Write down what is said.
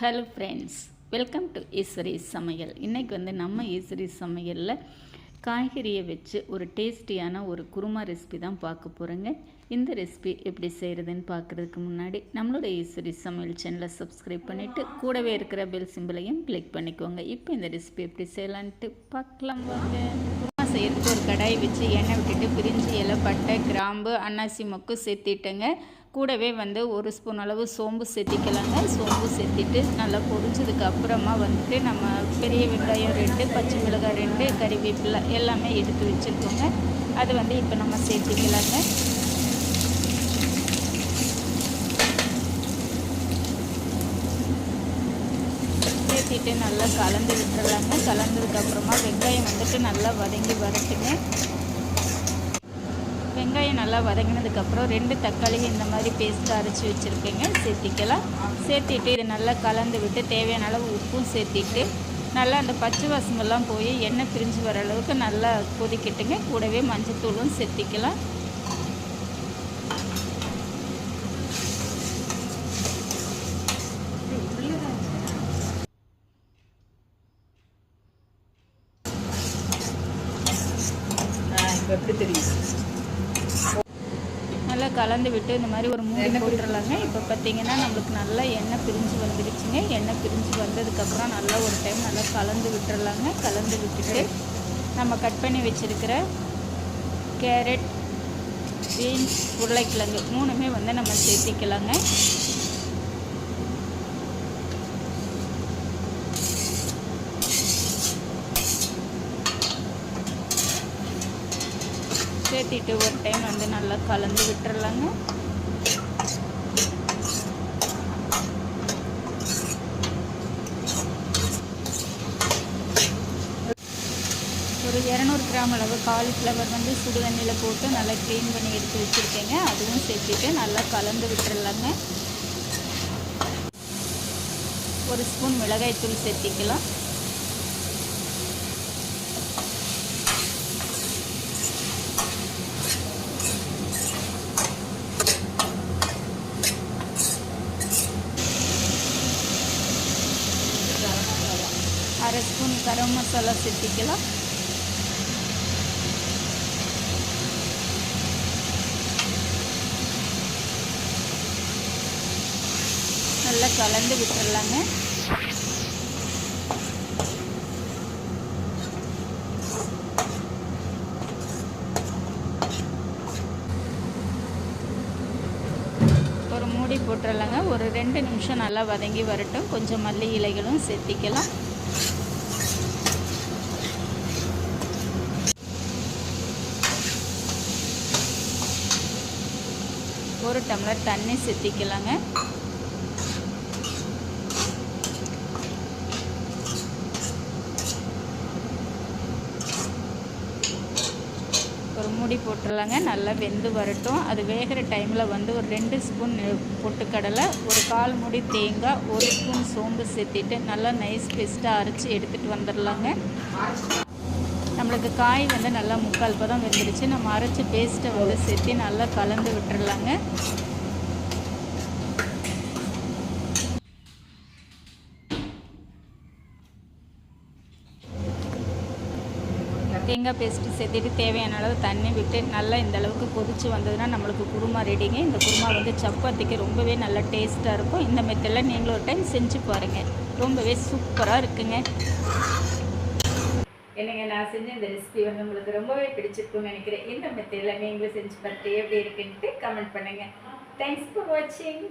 Hello friends welcome to Eswari சமையல் இன்றைக்கி வந்து நம்ம ஈஸ்வரி சமையலில் காய்கறியை வச்சு ஒரு டேஸ்டியான ஒரு குருமா ரெசிபி தான் பார்க்க போகிறோங்க இந்த ரெசிபி எப்படி செய்கிறதுன்னு பார்க்குறதுக்கு முன்னாடி நம்மளோட ஈஸ்வரி சமையல் சேனலை சப்ஸ்கிரைப் பண்ணிவிட்டு கூடவே இருக்கிற பெல் சிம்பிளையும் கிளிக் பண்ணிக்கோங்க. இப்போ இந்த ரெசிபி எப்படி செய்யலான்ட்டு பார்க்கலாம் வாங்க. குருமா செய்கிறதுக்கு ஒரு கடாய் வச்சு எண்ணெய் விட்டுட்டு பிரிஞ்சு இலை பட்டை கிராம்பு அன்னாசி மொக்கு சேர்த்திட்டேங்க. கூடவே வந்து ஒரு ஸ்பூன் அளவு சோம்பு சேர்த்திக்கலாங்க சோம்பு சேர்த்திட்டு நல்லா பொரிஞ்சதுக்கு அப்புறமா வந்துட்டு நம்ம பெரிய வெங்காயம் ரெண்டு பச்சை மிளகாய் ரெண்டு கறிவேப்பிலை எல்லாமே எடுத்து வச்சுருக்கோங்க. அது வந்து இப்போ நம்ம சேர்த்திக்கலாங்க. சேர்த்திட்டு நல்லா கலந்து விட்டுறலாங்க. கலந்ததுக்கப்புறமா வெங்காயம் வந்துட்டு நல்லா வதங்கி வரட்டுங்க. வெங்காயம் நல்லா வதங்கினதுக்கப்புறம் ரெண்டு தக்காளி இந்த மாதிரி பேஸ்ட் அரைச்சி வச்சுருக்கேங்க. சேர்த்திக்கலாம். சேர்த்திட்டு இது நல்லா கலந்து விட்டு தேவையான அளவு உப்பும் சேர்த்திட்டு நல்லா அந்த பச்சை வாசமெல்லாம் போய் எண்ணெய் பிரிஞ்சு வர அளவுக்கு நல்லா கொதிக்கட்டுங்க. கூடவே மஞ்சத்தூளும் சேர்த்திக்கலாம். எப்படி தெரியும் கலந்து விட்டு இந்த மாதிரி ஒரு மூடி போட்டுடலாங்க. இப்போ பார்த்தீங்கன்னா நம்மளுக்கு நல்லா எண்ணெய் பிரிஞ்சு வந்துடுச்சுங்க எண்ணெய் பிரிஞ்சு வந்ததுக்கப்புறம் நல்லா ஒரு டைம் நல்லா கலந்து விட்டுறலாங்க. கலந்து விட்டுட்டு நம்ம கட் பண்ணி வச்சுருக்கிற கேரட் பீன்ஸ் உருளைக்கிழங்கு மூணுமே வந்து நம்ம சேர்த்திக்கலாங்க. சேர்த்திட்டு ஒரு டைம் வந்து நல்லா கலந்து விட்டுறலாங்க. ஒரு இரநூறு கிராம் அளவு காலிஃப்ளவர் வந்து சுடு தண்ணியில் போட்டு நல்லா க்ளீன் பண்ணி எடுத்து வச்சுருக்கேங்க. அதுவும் சேர்த்துட்டு நல்லா கலந்து விட்டுறலாங்க. ஒரு ஸ்பூன் மிளகாய்த்தூள் சேர்த்திக்கலாம் அரை ஸ்பூன் கரம் மசாலா சேர்த்திக்கலாம். நல்லா கலந்து விட்டுடலாங்க ஒரு மூடி போட்டுடலாங்க ஒரு ரெண்டு நிமிஷம் நல்லா வதங்கி வரட்டும். கொஞ்சம் மல்லி இலைகளும் சேர்த்திக்கலாம். ஒரு டம்ளர் தண்ணி சேர்த்திக்கலாங்க ஒரு மூடி போட்டுடலாங்க. நல்லா வெந்து வரட்டும். அது வேகிற டைமில் வந்து ஒரு ரெண்டு ஸ்பூன் பொட்டுக்கடலை ஒரு கால் மூடி தேங்காய் ஒரு ஸ்பூன் சோம்பு சேர்த்திட்டு நல்லா நைஸ் பெஸ்ட்டாக அரைச்சி எடுத்துகிட்டு வந்துடலாங்க. நம்மளுக்கு காய் வந்து நல்லா முக்கால் பதம் வெந்துடுச்சு. நம்ம அரைச்சி பேஸ்ட்டை வந்து சேர்த்து நல்லா கலந்து விட்டுடலாங்க. தேங்காய் பேஸ்ட்டு சேர்த்துட்டு தேவையான அளவு தண்ணி விட்டு நல்லா இந்த அளவுக்கு கொதிச்சு வந்ததுன்னா நம்மளுக்கு குருமா ரெடிங்க இந்த குருமா வந்து சப்பாத்திக்கு ரொம்பவே நல்லா டேஸ்ட்டாக இருக்கும். இந்த மெத்தடில் நீங்களும் ஒரு டைம் செஞ்சு பாருங்கள் ரொம்பவே சூப்பராக இருக்குங்க. என்னங்க நான் செஞ்ச இந்த ரெசிபி வந்து உங்களுக்கு ரொம்பவே பிடிச்சிருக்கும்னு நினைக்கிறேன். இந்த மெத்தடில் நீங்களும் செஞ்சு பார்த்து எப்படி இருக்குன்ட்டு கமெண்ட் பண்ணுங்கள் தேங்க்ஸ் ஃபார் வாட்சிங்